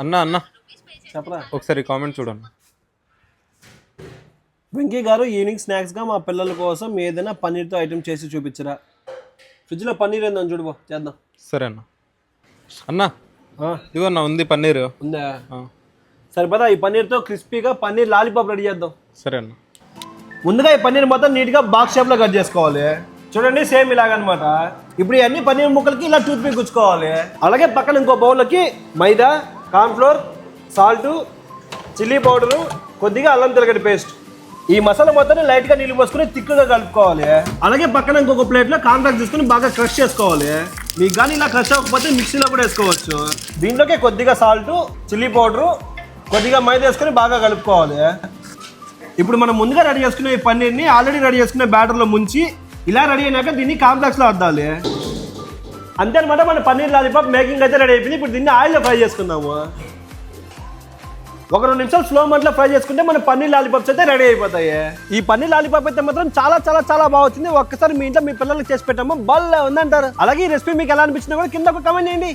అన్న అన్న. చెప్పరా? ఒకసారి కామెంట్ చూడన్న. వెంకీ గారు ఈవినింగ్ స్నాక్స్గా మా పిల్లల కోసం ఏదైనా పన్నీర్తో ఐటెం చేసి చూపించరా. ఫ్రిడ్జ్లో పన్నీర్ ఏందని చూడు చేద్దాం. సరే అన్న. అన్న ఇదిగో అన్న ఉంది పన్నీర్. ఉందా? సరిపోదా ఈ పన్నీర్తో క్రిస్పీగా పన్నీర్ లాలీపాప్ రెడీ చేద్దాం. సరే అన్న. ముందుగా ఈ పన్నీర్ మొత్తం నీట్గా బాక్స్ షేప్లో కట్ చేసుకోవాలి. చూడండి సేమ్ ఇలాగనమాట. ఇప్పుడు ఈ అన్ని పన్నీర్ ముక్కలకి ఇలా టూత్ పిక్ గుచ్చుకోవాలి. అలాగే పక్కన ఇంకో బౌల్లోకి మైదా కార్న్ఫ్లోర్ సాల్టు చిల్లీ పౌడరు కొద్దిగా అల్లం తిరగడి పేస్ట్. ఈ మసాలా మొత్తాన్ని లైట్గా నీళ్ళు పోసుకుని తిక్కుగా కలుపుకోవాలి. అలాగే పక్కన ఇంకొక ప్లేట్లో కాంట్రాక్ట్ తీసుకుని బాగా క్రష్ చేసుకోవాలి. మీకు కానీ ఇలా క్రష్ అవ్వకపోతే మిక్సీలో కూడా వేసుకోవచ్చు. దీంట్లోకి కొద్దిగా సాల్ట్ చిల్లీ పౌడరు కొద్దిగా మైదా వేసుకొని బాగా కలుపుకోవాలి. ఇప్పుడు మనం ముందుగా రెడీ చేసుకునే ఈ పన్నీర్ని ఆల్రెడీ రెడీ చేసుకునే బ్యాటర్లో ముంచి ఇలా రెడీ అయినాక దీన్ని కాంప్లెక్స్లో అద్దాలి. అంతే అనమాట మన పన్నీర్ లాలీపాప్ మేకింగ్ అయితే రెడీ అయిపోయింది. ఇప్పుడు దీన్ని ఆయిల్లో ఫ్రై చేసుకుందాము. ఒక రెండు నిమిషాలు స్లో మంట్లో ఫ్రై చేసుకుంటే మన పన్నీర్ లాలీపాప్స్ అయితే రెడీ అయిపోతాయి. ఈ పన్నీర్ లాలీపాప్ అయితే మాత్రం చాలా చాలా చాలా బాగా వచ్చింది. ఒక్కసారి మీ ఇంట్లో మీ పిల్లలకి చేసి పెట్టాము. బల్లే ఉందంటారు. అలాగే ఈ రెసిపీ మీకు ఎలా అనిపించినా కూడా కింద ఒక కమెంట్ చేయండి.